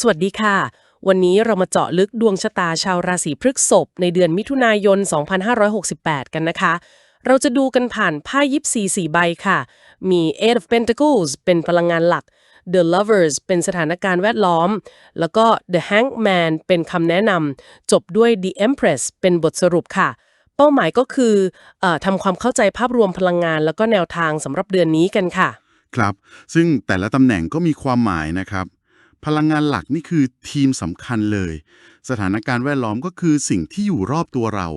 สวัสดีค่ะ วันนี้เรามาเจาะลึกดวงชะตาชาวราศีพฤษภในเดือนมิถุนายน 2568 กันนะคะ เราจะดูกันผ่านไพ่ยิปซีสี่ใบค่ะ มี Eight of Pentacles เป็นพลังงานหลัก The Lovers เป็นสถานการณ์แวดล้อม แล้วก็ The Hangman เป็นคำแนะนำจบด้วย The Empress เป็นบทสรุปค่ะ เป้าหมายก็คือเออทำความเข้าใจภาพรวมพลังงาน แล้วก็แนวทางสำหรับเดือนนี้กันค่ะ ครับ ซึ่งแต่ละตำแหน่งก็มีความหมายนะครับ พลังงานหลักนี่คือทีมสำคัญเลย สถานการณ์แวดล้อมก็คือสิ่งที่อยู่รอบตัวเรา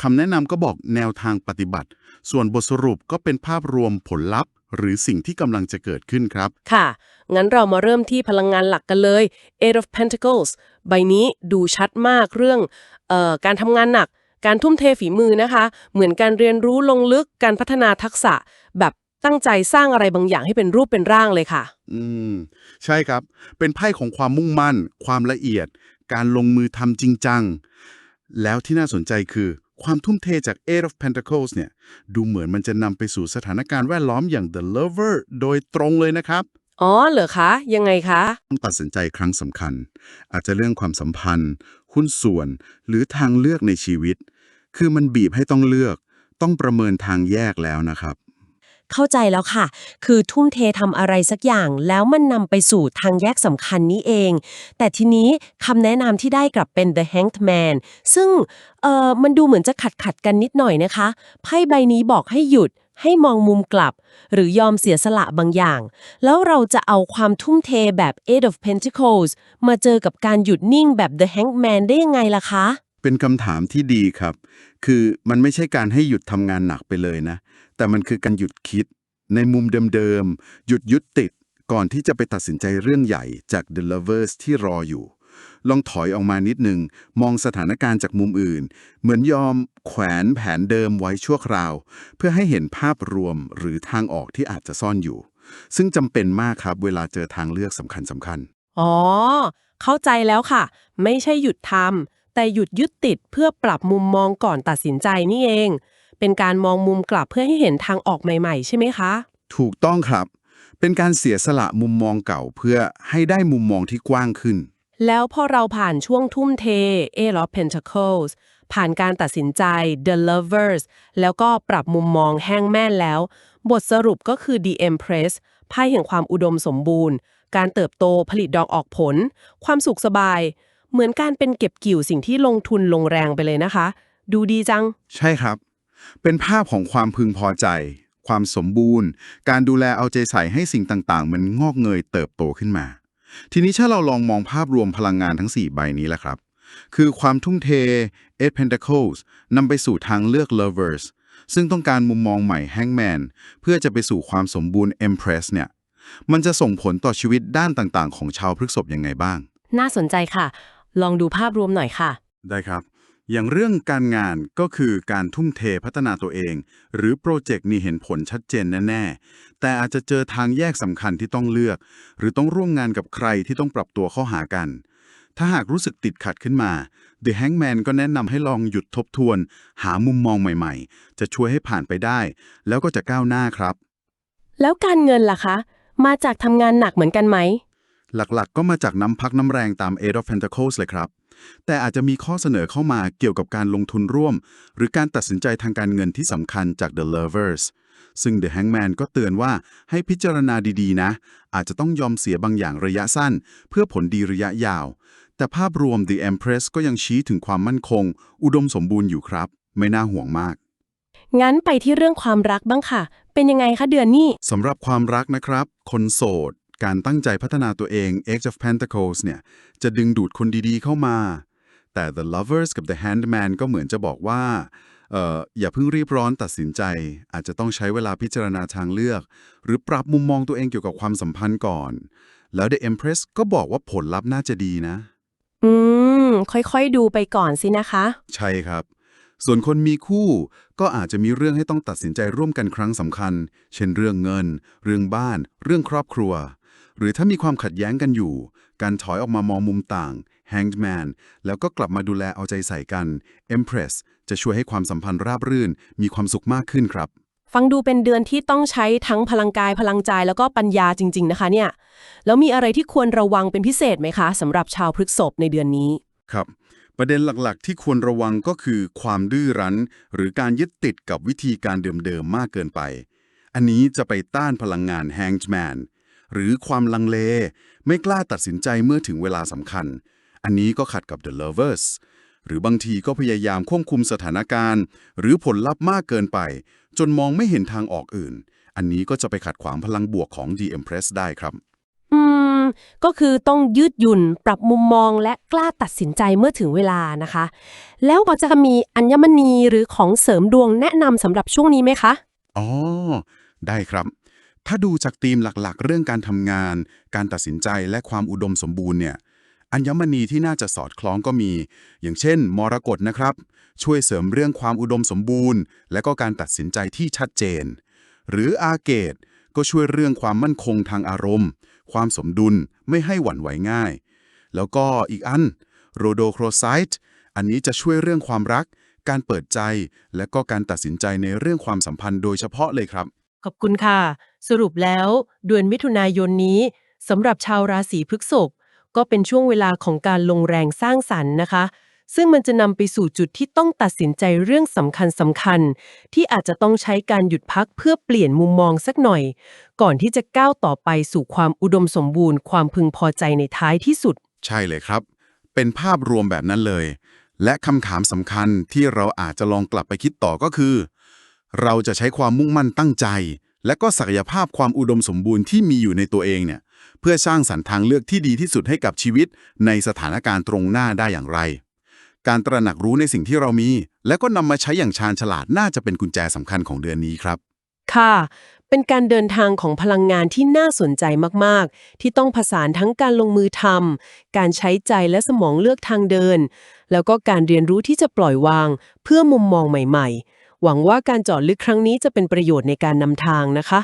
คำแนะนำก็บอกแนวทางปฏิบัติ ส่วนบทสรุปก็เป็นภาพรวมผลลัพธ์ หรือสิ่งที่กำลังจะเกิดขึ้นครับ ค่ะ งั้นเรามาเริ่มที่พลังงานหลักกันเลย Eight of Pentacles ใบนี้ดูชัดมากเรื่องออการทำงานหนัก การทุ่มเทฝีมือนะคะ เหมือนการเรียนรู้ลงลึกการพัฒนาทักษะแบบ ตั้งใจสร้างอะไรบางอย่างให้เป็นรูปเป็นร่างเลยค่ะ อืม ใช่ครับ เป็นไพ่ของความมุ่งมั่น ความละเอียด การลงมือทำจริงจัง แล้วที่น่าสนใจคือ ความทุ่มเทจาก Eight of Pentacles เนี่ย ดูเหมือนมันจะนำไปสู่สถานการณ์แวดล้อมอย่าง The Lover โดยตรงเลยนะครับ อ๋อเหรอคะ ยังไงคะต้องตัดสินใจครั้งสำคัญ อาจจะเรื่องความสัมพันธ์ หุ้นส่วน หรือทางเลือกในชีวิต คือมันบีบให้ต้องเลือก ต้องประเมินทางแยกแล้วนะครับ เข้าใจแล้วค่ะ คือทุ่มเททำอะไรสักอย่างแล้วมันนำไปสู่ทางแยกสำคัญนี้เอง แต่ทีนี้คำแนะนำที่ได้กลับเป็น The Hanged Man ซึ่งเอ่อมันดูเหมือนจะขัดขัดกันนิดหน่อยนะคะ ไพ่ใบนี้บอกให้หยุดให้มองมุมกลับ หรือยอมเสียสละบางอย่าง แล้วเราจะเอาความทุ่มเทแบบ Eight of Pentacles มาเจอกับการหยุดนิ่งแบบ The Hanged Man ได้ยังไงล่ะคะ เป็นคำถามที่ดีครับ คือมันไม่ใช่การให้หยุดทำงานหนักไปเลยนะ แต่มันคือการหยุดคิด ในมุมเดิมๆ หยุดยึดติด ก่อนที่จะไปตัดสินใจเรื่องใหญ่จาก The Lovers ที่รออยู่ ลองถอยออกมานิดนึงมองสถานการณ์จากมุมอื่น เหมือนยอมแขวนแผนเดิมไว้ชั่วคราว เพื่อให้เห็นภาพรวมหรือทางออกที่อาจจะซ่อนอยู่ ซึ่งจำเป็นมากครับเวลาเจอทางเลือกสำคัญสำคัญอ๋อ เข้าใจแล้วค่ะ ไม่ใช่หยุดทำ แต่หยุดยึดติดเพื่อปรับมุมมองก่อนตัดสินใจนี่เอง เป็นการมองมุมกลับเพื่อให้เห็นทางออกใหม่ๆ ใช่ไหมคะ ถูกต้องครับ เป็นการเสียสละมุมมองเก่าเพื่อให้ได้มุมมองที่กว้างขึ้น แล้วพอเราผ่านช่วงทุ่มเท Eight of Pentacles ผ่านการตัดสินใจ The Lovers แล้วก็ปรับมุมมองแห้งแม่นแล้ว บทสรุปก็คือ The Empress ไพ่แห่งความอุดมสมบูรณ์ การเติบโตผลิตดอกออกผล ความสุขสบาย เหมือนการเป็นเก็บกิ่วสิ่งที่ลงทุนลงแรงไปเลยนะคะ ดูดีจัง ใช่ครับ เป็นภาพของความพึงพอใจ ความสมบูรณ์ การดูแลเอาใจใส่ให้สิ่งต่างๆ มันงอกเงยเติบโตขึ้นมา ทีนี้ถ้าเราลองมองภาพรวมพลังงานทั้ง 4 ใบนี้แหละครับ คือความทุ่มเท Eight Pentacles นำไปสู่ทางเลือก Lovers ซึ่งต้องการมุมมองใหม่ Hangman เพื่อจะไปสู่ความสมบูรณ์ Empress เนี่ย มันจะส่งผลต่อชีวิตด้านต่างๆ ของชาวพฤษภยังไงบ้าง น่าสนใจค่ะ ลองดูภาพรวมหน่อยค่ะ ได้ครับ อย่างเรื่องการงานก็คือการทุ่มเทพัฒนาตัวเอง หรือโปรเจกต์นี้เห็นผลชัดเจนแน่ๆ แต่อาจจะเจอทางแยกสำคัญที่ต้องเลือก หรือต้องร่วมงานกับใครที่ต้องปรับตัวเข้าหากัน ถ้าหากรู้สึกติดขัดขึ้นมา The Hangman ก็แนะนำให้ลองหยุดทบทวน หามุมมองใหม่ๆ จะช่วยให้ผ่านไปได้ แล้วก็จะก้าวหน้าครับ แล้วการเงินล่ะคะ มาจากทำงานหนักเหมือนกันไหม หลักๆก็มาจากน้ำพักน้ำแรงตาม Eight of Pentacles เลยครับ แต่อาจจะมีข้อเสนอเข้ามาเกี่ยวกับการลงทุนร่วม หรือการตัดสินใจทางการเงินที่สำคัญจาก The Lovers ซึ่ง The Hangman ก็เตือนว่าให้พิจารณาดีๆ นะ อาจจะต้องยอมเสียบางอย่างระยะสั้น เพื่อผลดีระยะยาว แต่ภาพรวม The Empress ก็ยังชี้ถึงความมั่นคง อุดมสมบูรณ์อยู่ครับ ไม่น่าห่วงมาก งั้นไปที่เรื่องความรักบ้างค่ะ เป็นยังไงคะเดือนนี้สำหรับความรักนะครับ คนโสด การตั้งใจพัฒนาตัวเอง Age of Pentacles เนี่ย จะดึงดูดคนดีๆเข้ามา แต่ The Lovers กับ The Handman ก็เหมือนจะบอกว่าเอ่ออย่าเพิ่งรีบร้อนตัดสินใจ อาจจะต้องใช้เวลาพิจารณาทางเลือก หรือปรับมุมมองตัวเองเกี่ยวกับความสัมพันธ์ก่อน แล้ว The Empress ก็บอกว่าผลลัพธ์น่าจะดีนะ อืม ค่อยๆดูไปก่อนสินะคะ ใช่ครับ ส่วนคนมีคู่ก็อาจจะมีเรื่องให้ต้องตัดสินใจร่วมกันครั้งสำคัญ เช่นเรื่องเงิน เรื่องบ้าน เรื่องครอบครัว หรือถ้ามีความขัดแย้งกันอยู่ การถอยออกมามองมุมต่าง Hanged Man แล้วก็กลับมาดูแลเอาใจใส่กัน Empress จะช่วยให้ความสัมพันธ์ราบรื่น มีความสุขมากขึ้นครับ ฟังดูเป็นเดือนที่ต้องใช้ทั้งพลังกายพลังใจแล้วก็ปัญญาจริง ๆ นะคะเนี่ย แล้วมีอะไรที่ควรระวังเป็นพิเศษไหมคะสำหรับชาวพฤษภในเดือนนี้ ครับประเด็นหลักๆ ที่ควรระวังก็คือความดื้อรั้น หรือการยึดติดกับวิธีการเดิมๆ มากเกินไป อันนี้จะไปต้านพลังงาน Hanged Man หรือความลังเล ไม่กล้าตัดสินใจเมื่อถึงเวลาสำคัญ อันนี้ก็ขัดกับ The Lovers หรือบางทีก็พยายามควบคุมสถานการณ์ หรือผลลัพธ์มากเกินไป จนมองไม่เห็นทางออกอื่น อันนี้ก็จะไปขัดขวางพลังบวกของ The Empress ได้ครับ อืม ก็คือต้องยืดหยุ่น ปรับมุมมองและกล้าตัดสินใจเมื่อถึงเวลานะคะ แล้วพอจะมีอัญมณีหรือของเสริมดวงแนะนำสำหรับช่วงนี้ไหมคะ อ๋อ ได้ครับ ถ้าดูจากธีมหลักๆ เรื่องการทำงาน การตัดสินใจและความอุดมสมบูรณ์เนี่ยอัญมณีที่น่าจะสอดคล้องก็มี อย่างเช่น มรกตนะครับ ช่วยเสริมเรื่องความอุดมสมบูรณ์ และก็การตัดสินใจที่ชัดเจน หรืออาเกตก็ช่วยเรื่องความมั่นคงทางอารมณ์ ความสมดุลไม่ให้หวั่นไหวง่าย แล้วก็อีกอันโรโดโครไซต์อันนี้จะช่วยเรื่องความรัก การเปิดใจ และก็การตัดสินใจในเรื่องความสัมพันธ์โดยเฉพาะเลยครับ ขอบคุณค่ะ สรุปแล้วเดือนมิถุนายนนี้สำหรับชาวราศีพฤษภก็เป็นช่วงเวลาของการลงแรงสร้างสรรค์นะคะ ซึ่งมันจะนำไปสู่จุดที่ต้องตัดสินใจเรื่องสำคัญสำคัญ ที่อาจจะต้องใช้การหยุดพักเพื่อเปลี่ยนมุมมองสักหน่อย ก่อนที่จะก้าวต่อไปสู่ความอุดมสมบูรณ์ ความพึงพอใจในท้ายที่สุด ใช่เลยครับ เป็นภาพรวมแบบนั้นเลย และคำถามสำคัญที่เราอาจจะลองกลับไปคิดต่อก็คือ เราจะใช้ความมุ่งมั่นตั้งใจ และก็ศักยภาพความอุดมสมบูรณ์ที่มีอยู่ในตัวเองเนี่ยเพื่อสร้างสรรทางเลือกที่ดีที่สุดให้กับชีวิต ในสถานการณ์ตรงหน้าได้อย่างไร การตระหนักรู้ในสิ่งที่เรามี และก็นำมาใช้อย่างชาญฉลาดน่าจะเป็นกุญแจสำคัญของเดือนนี้ครับ ค่ะ เป็นการเดินทางของพลังงานที่น่าสนใจมากๆ ที่ต้องผสานทั้งการลงมือทำการใช้ใจและสมองเลือกทางเดิน แล้วก็การเรียนรู้ที่จะปล่อยวาง เพื่อมุมมองใหม่ ๆ หวังว่าการเจาะลึกครั้งนี้จะเป็นประโยชน์ในการนำทางนะคะ